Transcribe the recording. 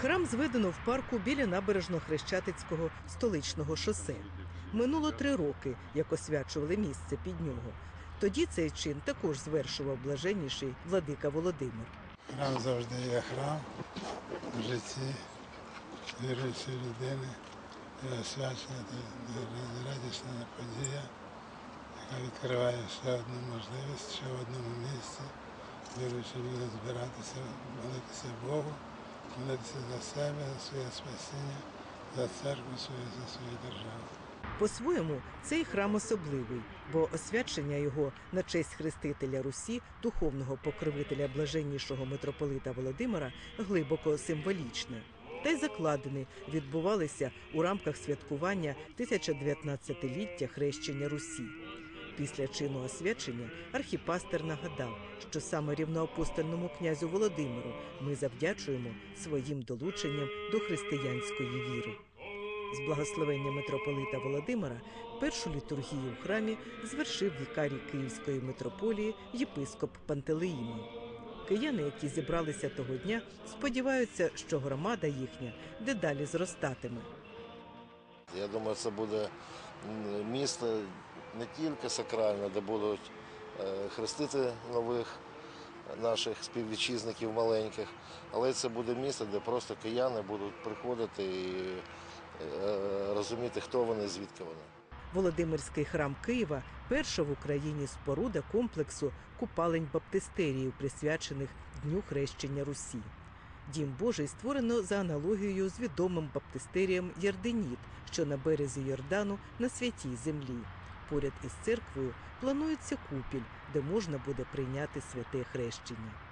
Храм зведено в парку біля набережно-хрещатицького столичного шосе. Минуло три роки, як освячували місце під нього. Тоді цей чин також звершував блаженніший владика Володимир. Храм завжди є храм в житті віруючої людини. І освячення радісна подія, яка відкриває ще одну можливість, ще в одному місці. Віруючі люди збиратися, молитися Богу, молитися за себе, за своє спасіння, за церкву свою, за свою державу. По-своєму, цей храм особливий, бо освячення його на честь хрестителя Русі, духовного покровителя блаженнішого митрополита Володимира, глибоко символічне. Та й закладини відбувалися у рамках святкування 1019-ліття хрещення Русі. Після чину освячення архіпастер нагадав, що саме рівноапостольному князю Володимиру ми завдячуємо своїм долученням до християнської віри. З благословення митрополита Володимира першу літургію в храмі звершив вікарій Київської митрополії єпископ Пантелеїмон. Кияни, які зібралися того дня, сподіваються, що громада їхня дедалі зростатиме. Я думаю, це буде місто не тільки сакральне, де будуть е, хрестити нових наших співвітчизників маленьких, але це буде місто, де просто кияни будуть приходити і е, розуміти, хто вони, звідки вони. Володимирський храм Києва перша в Україні споруда комплексу купалень баптистеріїв, присвячених Дню хрещення Русі. Дім Божий створено за аналогією з відомим баптистерієм Ярденіт, що на березі Йордану на святій землі. Поряд із церквою планується купіль, де можна буде прийняти святе хрещення.